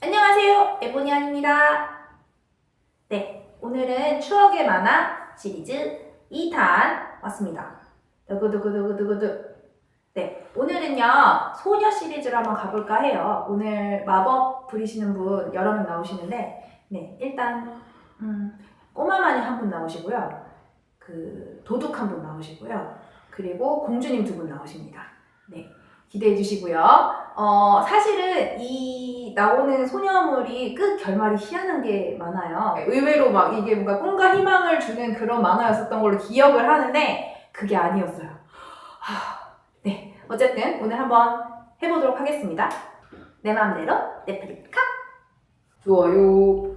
안녕하세요. 에보니안입니다. 네, 오늘은 추억의 만화 시리즈 2탄 왔습니다. 두구두구두구두구두. 네, 오늘은요, 소녀 시리즈로 한번 가볼까 해요. 오늘 마법 부리시는 분 여러 명 나오시는데, 네, 일단, 음, 꼬마마니 한분 나오시고요. 그, 도둑 한 분 나오시고요. 그리고 공주님 두 분 나오십니다. 네, 기대해 주시고요. 어, 사실은 이 나오는 소녀물이 끝 결말이 희한한 게 많아요. 의외로 막 이게 뭔가 꿈과 희망을 주는 그런 만화였었던 걸로 기억을 하는데 그게 아니었어요. 하, 네. 어쨌든 오늘 한번 해보도록 하겠습니다. 내 마음대로 넷플릭카 좋아요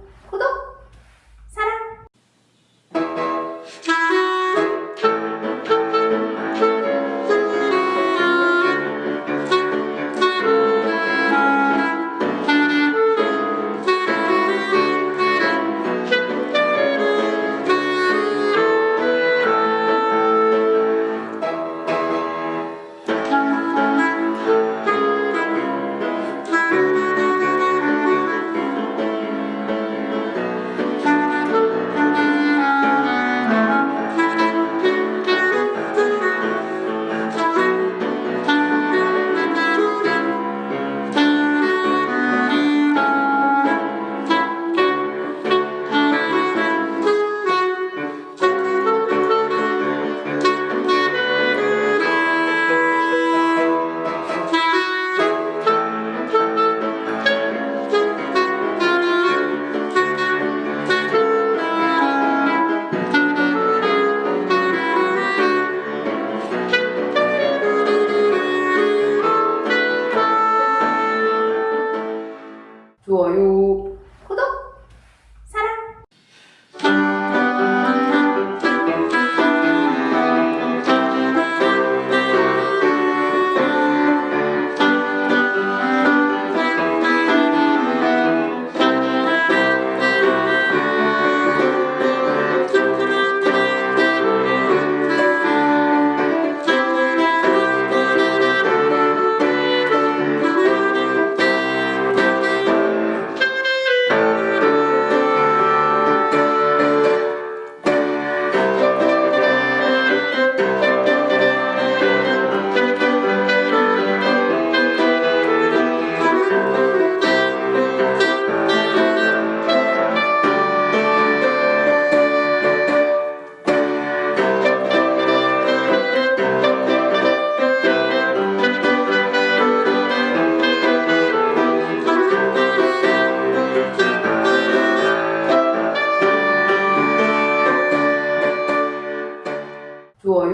좋아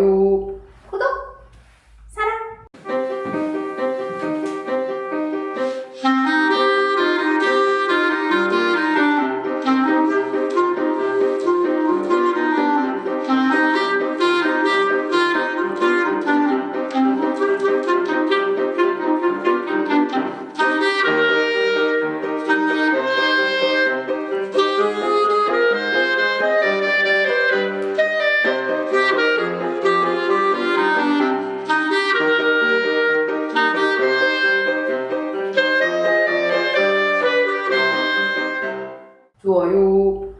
you jo